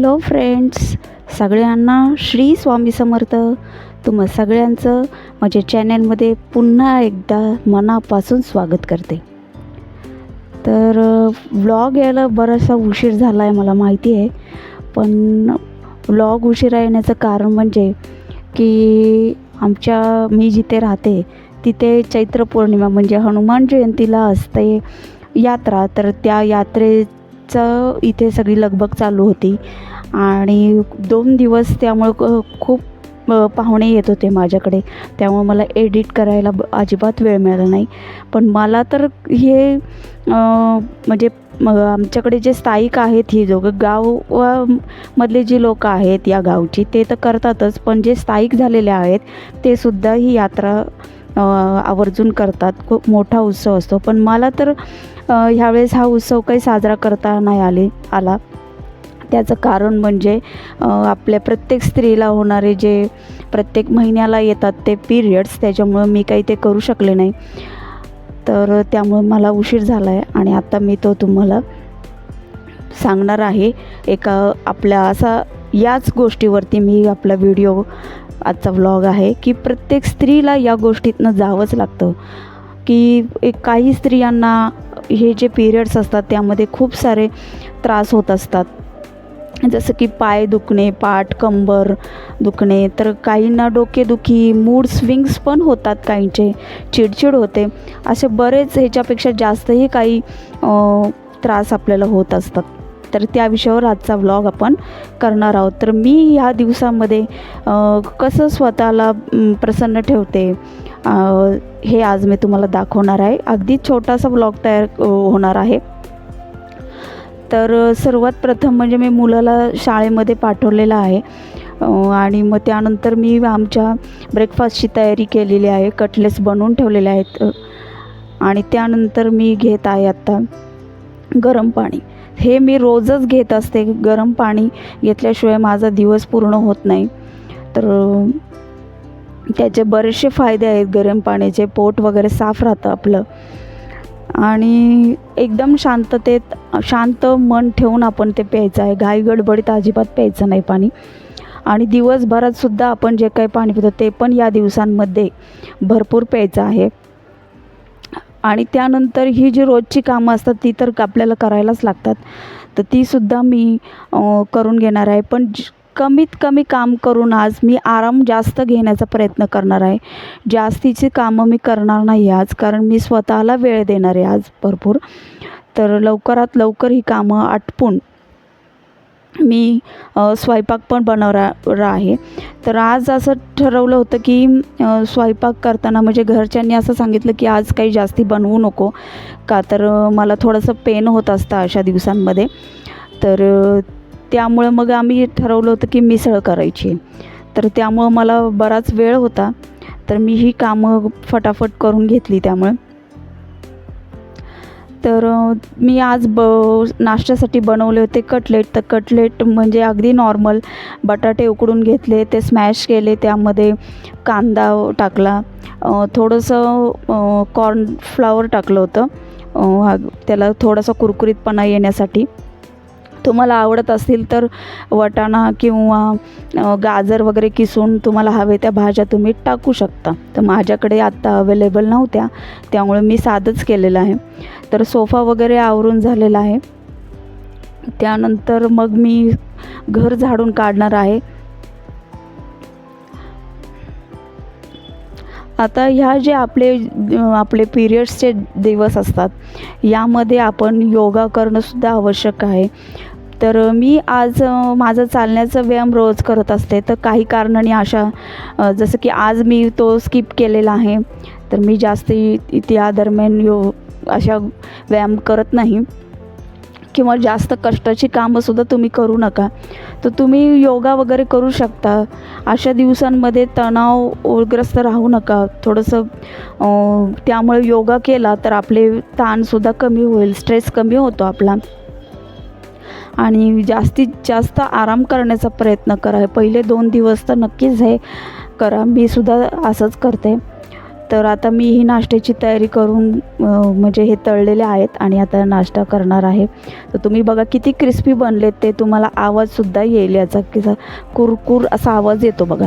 Hello friends सगळ्यांना श्री स्वामी समर्थ. तुम्हा सगळ्यांचं माझ्या चॅनलमध्ये पुन्हा एकदा मनापासून स्वागत करते. तर व्लॉग यायला बराचसा उशीर झाला आहे मला माहिती आहे पण व्लॉग उशिरा येण्याचं कारण म्हणजे की आमच्या मी जिथे राहते तिथे चैत्र पौर्णिमा म्हणजे हनुमान जयंतीला असते यात्रा. तर त्या यात्रेचं इथे सगळी लगबग चालू होती. आणि दोन दिवस त्यामुळं खूप पाहुणे येत होते माझ्याकडे. त्यामुळे मला एडिट करायला अजिबात वेळ मिळाला नाही. पण मला तर हे म्हणजे आमच्याकडे जे स्थायिक आहेत ही दोघं गावामधले जी लोक आहेत या गावची ते तर करतातच. पण जे स्थायिक झालेले आहेत ते सुद्धा ही यात्रा आवर्जून करतात. खूप मोठा उत्सव असतो. पण मला तर ह्यावेळेस हा उत्सव काही साजरा करता नाही आले आला. त्याचं कारण म्हणजे आपल्या प्रत्येक स्त्रीला होणारे जे प्रत्येक महिन्याला येतात ते पिरियड्स त्याच्यामुळं मी काही ते करू शकले नाही. तर त्यामुळं मला उशीर झाला आहे आणि आता मी तो तुम्हाला सांगणार आहे. एका आपल्या असा याच गोष्टीवरती मी आपला व्हिडिओ आजचा व्लॉग आहे की प्रत्येक स्त्रीला या गोष्टीतनं जावंच लागतं. की एक काही स्त्रियांना हे जे पिरियड्स असतात त्यामध्ये खूप सारे त्रास होत असतात. जसं की पाय दुखणे पाठ कंबर दुखणे तर काहींना डोकेदुखी मूड स्विंग्स पण होतात काहींचे चिडचिड होते. असे बरेच ह्याच्यापेक्षा जास्तही काही त्रास आपल्याला होत असतात. तर त्या विषयावर आजचा व्लॉग आपण करणार आहोत. तर मी ह्या दिवसामध्ये कसं स्वतःला प्रसन्न ठेवते हे आज मी तुम्हाला दाखवणार आहे. अगदी छोटासा व्लॉग तयार होणार आहे. तर सर्वात प्रथम म्हणजे मी मुलाला शाळेमध्ये पाठवलेलं आहे. आणि मग त्यानंतर मी आमच्या ब्रेकफास्टची तयारी केलेली आहे. कटलेट्स बनवून ठेवलेले आहेत. आणि त्यानंतर मी घेत आहे आत्ता गरम पाणी. हे मी रोजच घेत असते. गरम पाणी घेतल्याशिवाय माझा दिवस पूर्ण होत नाही. तर त्याचे बरेचसे फायदे आहेत. गरम पाण्याचे पोट वगैरे साफ राहतं आपलं. आणि एकदम शांततेत शांत मन ठेवून आपण ते प्यायचं आहे. घाई गडबडीत अजिबात प्यायचं नाही पाणी. आणि दिवसभरातसुद्धा आपण जे काही पाणी पितो ते पण या दिवसांमध्ये भरपूर प्यायचं आहे. आणि त्यानंतर ही जी रोजची कामं असतात ती तर आपल्याला करायलाच लागतात. तर तीसुद्धा मी करून घेणार आहे. पण ज- कमीत कमी काम करून आज मी आराम जास्त घेण्याचा प्रयत्न करणार आहे. जास्तीची कामं मी करणार नाही आज कारण मी स्वतःला वेळ देणार आहे आज भरपूर. तर लवकरात लवकर ही कामं आटपून मी स्वयंपाक पण बनवणार आहे. तर आज असं ठरवलं होतं की स्वयंपाक करताना म्हणजे घरच्यांनी असं सांगितलं की आज काही जास्ती बनवू नको का? तर मला थोडंसं पेन होत असतं अशा दिवसांमध्ये. तर त्यामुळं मग आम्ही ठरवलं होतं की मिसळ करायची. तर त्यामुळं मला बराच वेळ होता. तर मी ही कामं फटाफट करून घेतली त्यामुळे. तर मी आज ब नाश्त्यासाठी बनवले होते कटलेट. तर कटलेट म्हणजे अगदी नॉर्मल. बटाटे उकडून घेतले ते स्मॅश केले त्यामध्ये कांदा टाकला. थोडंसं अ, कॉर्नफ्लावर टाकलं होतं. त्याला थोडासा कुरकुरीतपणा येण्यासाठी. तुम्हाला आवडत असतील तर वटाणा किंवा गाजर वगैरे किसून तुम्हाला हवे त्या भाज्या तुम्ही टाकू शकता. तर माझ्याकडे आत्ता अवेलेबल नव्हत्या त्यामुळे मी साधंच केलेलं आहे. तर सोफा वगैरे आवरून झालेला आहे. त्यानंतर मग मी घर झाडून काढणार आहे. आता ह्या जे आपले आपले पिरियड्सचे दिवस असतात यामध्ये आपण योगा करणंसुद्धा आवश्यक आहे. तर मी आज माझं माझा चालण्याचा व्यायाम रोज करत असते. तर काही कारणाने अशा जसं की आज मी तो स्किप केलेला आहे. तर मी जास्त त्या दरम्यान यो अशा व्यायाम करत नाही. किंवा जास्त कष्टाची कामंसुद्धा तुम्ही करू नका. तर तुम्ही योगा वगैरे करू शकता. अशा दिवसांमध्ये तणाव ओळग्रस्त राहू नका. थोडंसं त्यामुळे योगा केला तर आपले ताणसुद्धा कमी होईल. स्ट्रेस कमी होतो आपला. आणि जास्तीत जास्त आराम करण्याचा प्रयत्न करा. पहिले दोन दिवस तर नक्कीच हे करा. मी सुद्धा असंच करते. तर आता मी ही नाश्त्याची तयारी करून म्हणजे हे तळलेले आहेत आणि आता नाश्ता करणार आहे. तर तुम्ही बघा किती क्रिस्पी बनलेत ते. तुम्हाला आवाजसुद्धा येईल याचा. किसा कुरकुर असा आवाज येतो बघा.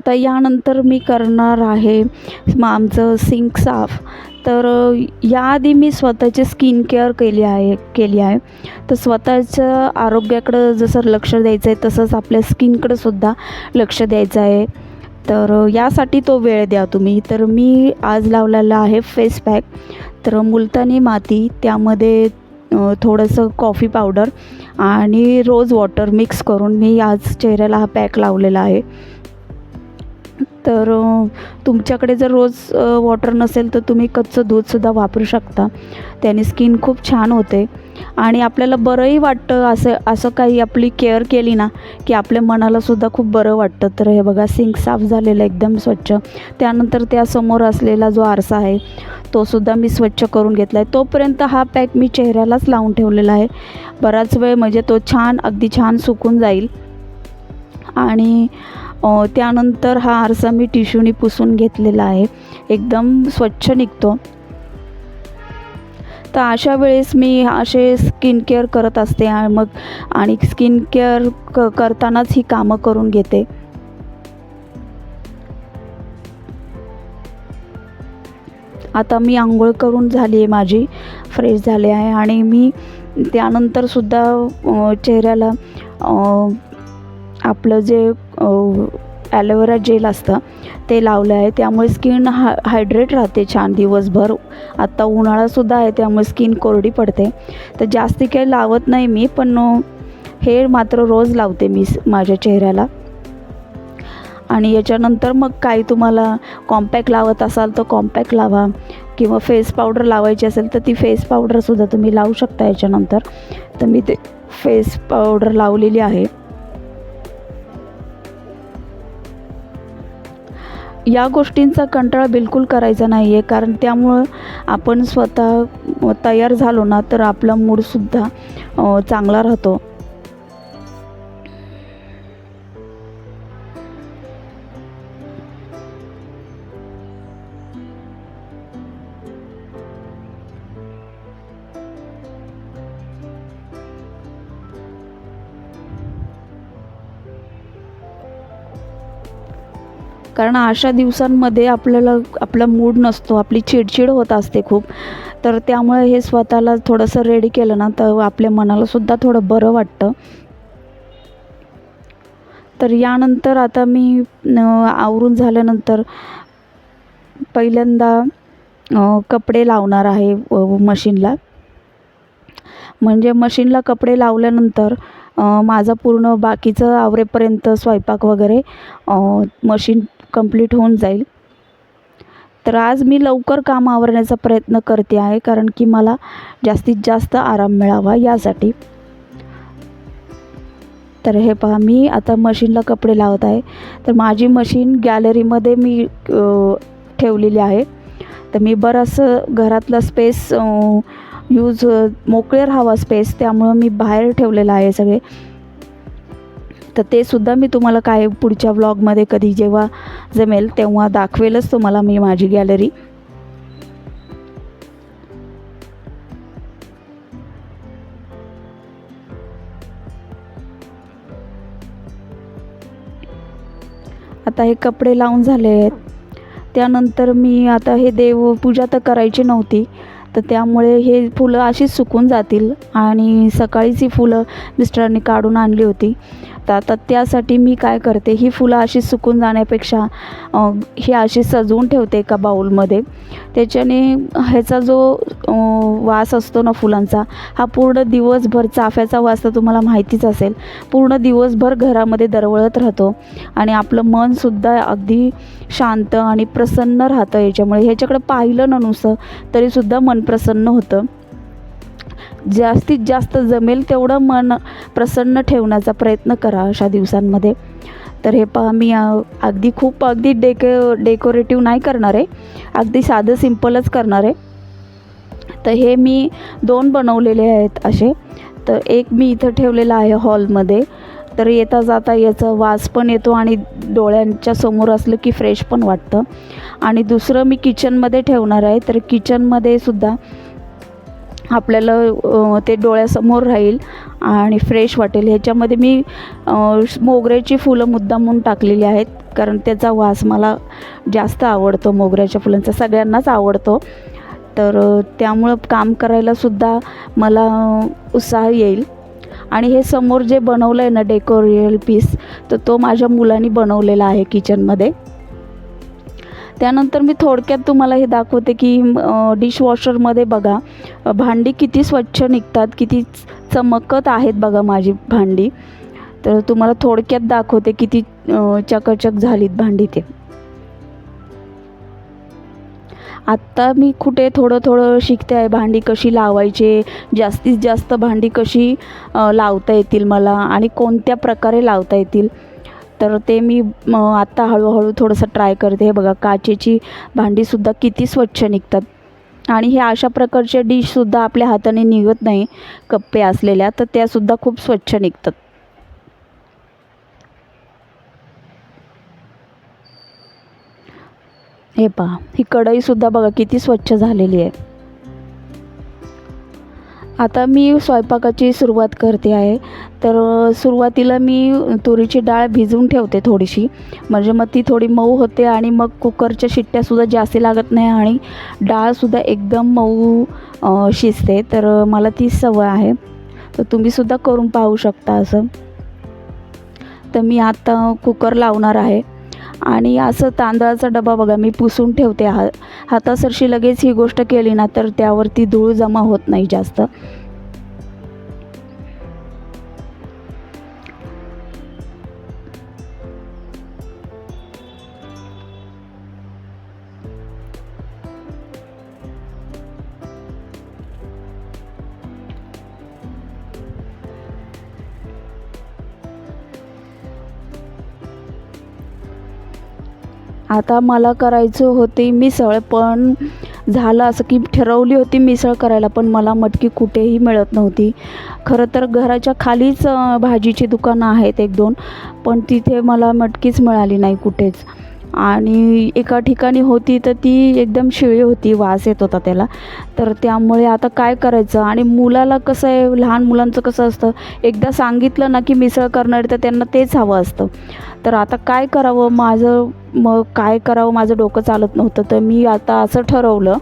आता यानंतर मी करणार आहे मग आमचं सिंक साफ. तर याआधी मी स्वतःची स्किन केअर केली आहे केली आहे. तर स्वतःचं आरोग्याकडं जसं लक्ष द्यायचं आहे तसंच आपल्या स्किनकडं सुद्धा लक्ष द्यायचं आहे. तर यासाठी तो वेळ द्या तुम्ही. तर मी आज लावलेला आहे फेस पॅक. तर मुलतानी माती त्यामध्ये थोडंसं कॉफी पावडर आणि रोज वॉटर मिक्स करून मी आज चेहऱ्याला हा पॅक लावलेला आहे. तर तुमच्याकडे जर रोज वॉटर नसेल तर तुम्ही कच्चं दूधसुद्धा वापरू शकता. त्याने स्किन खूप छान होते. आणि आपल्याला बरंही वाटतं असं असं काही आपली केअर केली ना की आपल्या मनालासुद्धा खूप बरं वाटतं. तर हे बघा सिंक साफ झालेलं एकदम स्वच्छ. त्यानंतर त्यासमोर असलेला जो आरसा आहे तो सुद्धा मी स्वच्छ करून घेतला आहे तोपर्यंत हा पॅक मी चेहऱ्यालाच लावून ठेवलेला आहे. बराच वेळ म्हणजे तो छान अगदी छान सुकून जाईल. आणि त्यानंतर हा आरसा मी टिश्यूनी पुसून घेतलेला आहे. एकदम स्वच्छ निघतो. तर अशा वेळेस मी असे स्किन केअर करत असते मग आणि स्किन केअर क करतानाच ही कामं करून घेते. आता मी आंघोळ करून झाली आहे माझी फ्रेश झाले आहे आणि मी त्यानंतरसुद्धा चेहऱ्याला आपलं जे ॲलोवेरा जेल असतं ते लावलं आहे. त्यामुळे स्किन हा हायड्रेट राहते छान दिवसभर. आत्ता उन्हाळासुद्धा आहे त्यामुळे स्किन कोरडी पडते. तर जास्ती काही लावत नाही मी पण हे मात्र रोज लावते मी स- माझ्या चेहऱ्याला. आणि याच्यानंतर मग काही तुम्हाला कॉम्पॅक्ट लावत असाल तर कॉम्पॅक्ट लावा. किंवा फेस पावडर लावायची असेल तर ती फेस पावडरसुद्धा तुम्ही लावू शकता याच्यानंतर. तर मी ते फेस पावडर लावलेली आहे. या गोष्टींचा कंटाळा बिलकुल करायचा नाही आहे कारण त्यामुळं आपण स्वतः तयार झालो ना तर आपला मूडसुद्धा चांगला राहतो. कारण अशा दिवसांमध्ये आपल्याला आपला मूड नसतो आपली चिडचिड होत असते खूप. तर त्यामुळे हे स्वतःला थोडंसं रेडी केलं ना तर आपल्या मनालासुद्धा थोडं बरं वाटतं. तर यानंतर आता मी आवरून झाल्यानंतर पहिल्यांदा कपडे लावणार आहे मशीनला. म्हणजे मशीनला कपडे लावल्यानंतर माझं पूर्ण बाकीचं आवरेपर्यंत स्वयंपाक वगैरे मशीन कंप्लीट होऊन जाईल. तर आज मी लवकर काम आवरण्याचा प्रयत्न करते आहे कारण की मला जास्तीत जास्त आराम मिळावा यासाठी. तर हे पहा मी आता मशीनला कपडे लावत आहे. तर माझी मशीन गॅलरीमध्ये मी ठेवलेली आहे. तर मी बरंचसं घरातला स्पेस यूज मोकळे राहावा स्पेस त्यामुळं मी बाहेर ठेवलेलं आहे सगळे. तर ते सुद्धा मी तुम्हाला काय पुढच्या व्लॉगमध्ये कधी जेव्हा जमेल तेव्हा दाखवेलच तुम्हाला मी माझी गॅलरी आता हे कपडे लावून झाले आहेत. त्यानंतर मी आता हे देवपूजा तर करायची नव्हती तर त्यामुळे हे फुलं अशीच सुकून जातील. आणि सकाळीच ही फुलं मिस्टरांनी काढून आणली होती. शकता तर त्यासाठी मी काय करते ही फुलं अशी सुकून जाण्यापेक्षा ही अशी सजवून ठेवते एका बाऊलमध्ये. त्याच्याने ह्याचा जो वास असतो ना फुलांचा हा पूर्ण दिवसभर चाफ्याचा वास तर तुम्हाला माहितीच असेल पूर्ण दिवसभर घरामध्ये दरवळत राहतो. आणि आपलं मनसुद्धा अगदी शांत आणि प्रसन्न राहतं याच्यामुळे. ह्याच्याकडे पाहिलं ना नुसतं तरीसुद्धा मन प्रसन्न होतं. जास्तीत जास्त जमेल तेवढं मन प्रसन्न ठेवण्याचा प्रयत्न करा अशा दिवसांमध्ये. तर हे पहा मी अगदी खूप अगदी डेको डेकोरेटिव्ह नाही करणार आहे. अगदी साधं सिम्पलच करणार आहे. तर हे मी दोन बनवलेले आहेत असे. तर एक मी इथं ठेवलेलं आहे हॉलमध्ये. तर येता जाता याचा वास पण येतो आणि डोळ्यांच्या समोर असलं की फ्रेश पण वाटतं. आणि दुसरं मी किचनमध्ये ठेवणार आहे. तर किचनमध्ये सुद्धा आपल्याला ते डोळ्यासमोर राहील आणि फ्रेश वाटेल. ह्याच्यामध्ये मी मोगऱ्याची फुलं मुद्दामून टाकलेली आहेत कारण त्याचा वास मला जास्त आवडतो मोगऱ्याच्या फुलांचा सगळ्यांनाच आवडतो. तर त्यामुळं काम करायलासुद्धा मला उत्साह येईल. आणि हे समोर जे बनवलं आहे ना डेकोरियल पीस तर तो माझ्या मुलांनी बनवलेला आहे किचनमध्ये त्यानंतर मी थोडक्यात तुम्हाला हे दाखवते की डिशवॉशरमध्ये बघा भांडी किती स्वच्छ निघतात किती चमकत आहेत बघा माझी भांडी. तर तुम्हाला थोडक्यात दाखवते किती चकचक झालीत भांडी ते. आत्ता मी कुठे थोडं थोडं शिकते आहे भांडी कशी लावायची जास्तीत जास्त भांडी कशी लावता येतील मला आणि कोणत्या प्रकारे लावता येतील. तर ते मी आत्ता हळूहळू थोडंसं ट्राय करते. हे बघा काचेची भांडीसुद्धा किती स्वच्छ निघतात. आणि हे अशा प्रकारचे डिशसुद्धा आपल्या हाताने निघत नाही कप्पे असलेल्या तर त्यासुद्धा खूप स्वच्छ निघतात. हे पहा ही कढईसुद्धा बघा किती स्वच्छ झालेली आहे. आता मी स्वयंपाकाची सुरुवात करते आहे. तर सुरुवातीला मी तुरीची डाळ भिजवून ठेवते थोडीशी. म्हणजे मग ती थोडी मऊ होते आणि मग कुकरच्या शिट्ट्यासुद्धा जास्त लागत नाही आणि डाळसुद्धा एकदम मऊ शिजते. तर मला ती सवय आहे. तर तुम्हीसुद्धा करून पाहू शकता असं. तर मी आता कुकर लावणार आहे. आणि असं तांदळाचा डबा बघा मी पुसून ठेवते. हा हातासरशी लगेच ही गोष्ट केली ना तर त्यावरती धूळ जमा होत नाही जास्त. आता मला करायचं होती मिसळ पण झालं असं की ठरवली होती मिसळ करायला पण मला मटकी कुठेही मिळत नव्हती. खरं तर घराच्या खालीच भाजीची दुकानं आहेत एक दोन पण तिथे मला मटकीच मिळाली नाही कुठेच. आणि एका ठिकाणी होती तर ती एकदम शिळी होती वास येत होता त्याला. तर त्यामुळे आता काय करायचं? आणि मुलाला कसं आहे लहान मुलांचं कसं असतं? एकदा सांगितलं ना की मिसळ करणार तर त्यांना तेच हवं असतं. तर आता काय करावं? माझं मग काय करावं? माझं डोकं चालत नव्हतं. तर मी आता असं ठरवलं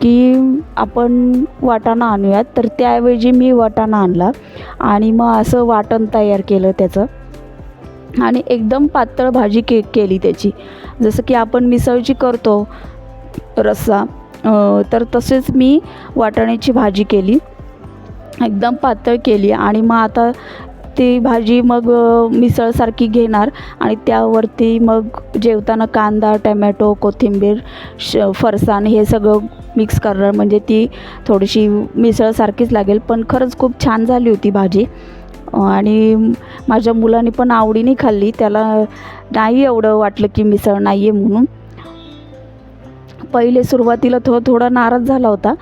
की आपण वाटाणा आणूयात. तर त्याऐवजी मी वाटाणा आणला आणि मग असं वाटण तयार केलं त्याचं. आणि एकदम पातळ भाजी के केली त्याची. जसं की आपण मिसळची करतो रस्सा तर तसेच मी वाटाण्याची भाजी केली. एकदम पातळ केली आणि मग आता ती भाजी मग मिसळसारखी घेणार आणि त्यावरती मग जेवताना कांदा टमॅटो कोथिंबीर श फरसाण हे सगळं मिक्स करणार. म्हणजे ती थोडीशी मिसळसारखीच लागेल. पण खरंच खूप छान झाली होती भाजी. आणि माझ्या मुलाने पण आवडीने खाल्ली. त्याला नाही एवढं वाटलं की मिसळ नाही आहे म्हणून. पहिले सुरुवातीला थो थोडा नाराज झाला होता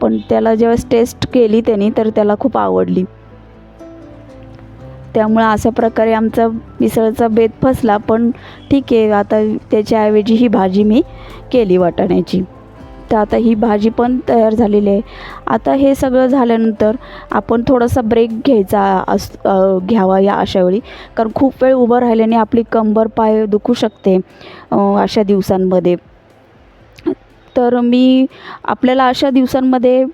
पण त्याला ज्यावेळेस टेस्ट केली त्याने तर त्याला खूप आवडली. त्यामुळं अशा प्रकारे आमचा मिसळचा बेत फसला पण ठीक आहे आता त्याच्याऐवजी ही भाजी मी केली वाटाण्याची. तर आता ही भाजी पण तयार झालेली आहे. आता हे सगळं झाल्यानंतर आपण थोडासा ब्रेक घ्यायचा अस घ्यावा या अशा वेळी कारण खूप वेळ उभं राहिल्याने आपली कंबर पाय दुखू शकते अशा दिवसांमध्ये. तर मी आपल्याला अशा दिवसांमध्ये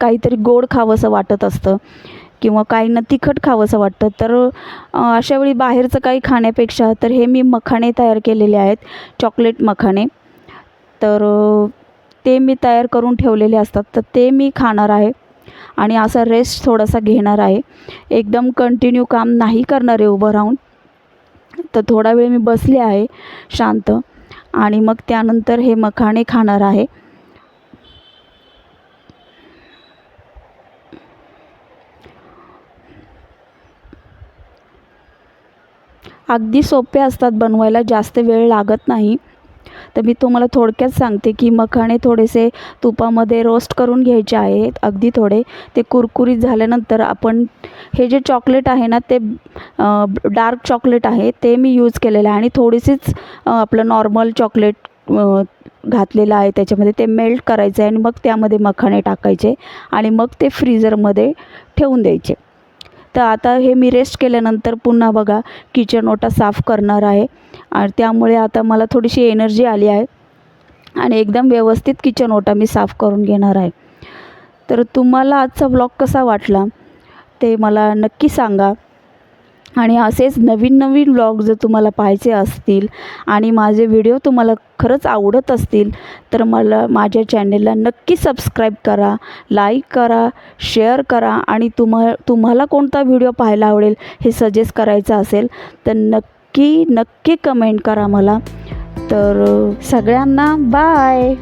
काहीतरी गोड खावंसं वाटत असतं किंवा काही ना तिखट खावंसं वाटतं. तर अशा वेळी बाहेरचं काही खाण्यापेक्षा तर हे मी मखाणे तयार केलेले आहेत. चॉकलेट मखाणे. तर ते मी तयार करून ठेवलेले असतात. तर ते मी खाणार आहे आणि असा रेस्ट थोडासा घेणार आहे. एकदम कंटिन्यू काम नाही करणार आहे उभं राहून. तर थोडा वेळ मी बसले आहे शांत आणि मग त्यानंतर हे मखाणे खाणार आहे. अगदी सोपे असतात बनवायला जास्त वेळ लागत नाही. तर मी तुम्हाला थोडक्यात सांगते की मखाणे थोडेसे तुपामध्ये रोस्ट करून घ्यायचे आहेत अगदी थोडे. ते कुरकुरीत झाल्यानंतर आपण हे जे चॉकलेट आहे ना ते डार्क चॉकलेट आहे ते मी यूज केलेलं आहे. आणि थोडीशीच आपलं नॉर्मल चॉकलेट घातलेलं आहे त्याच्यामध्ये ते मेल्ट करायचं आहे आणि मग त्यामध्ये मखाणे टाकायचे आणि मग ते फ्रीजरमध्ये ठेवून द्यायचे. तर आता हे मी रेस्ट केल्यानंतर पुन्हा बघा किचन ओटा साफ करणार आहे. आणि त्यामुळे आता मला थोडीशी एनर्जी आली आहे. आणि एकदम व्यवस्थित किचन ओटा मी साफ करून घेणार आहे. तर तुम्हाला आजचा व्लॉग कसा वाटला ते मला नक्की सांगा. आणि असेच नवीन नवीन व्लॉग जर तुम्हाला पाहायचे असतील आणि माझे व्हिडिओ तुम्हाला खरंच आवडत असतील तर मला माझ्या चॅनेलला नक्की सबस्क्राईब करा लाईक करा शेअर करा आणि तुम्हा तुम्हाला कोणता व्हिडिओ पाहायला आवडेल हे सजेस्ट करायचं असेल तर नक्की नक्की कमेंट करा मला. तर सगळ्यांना बाय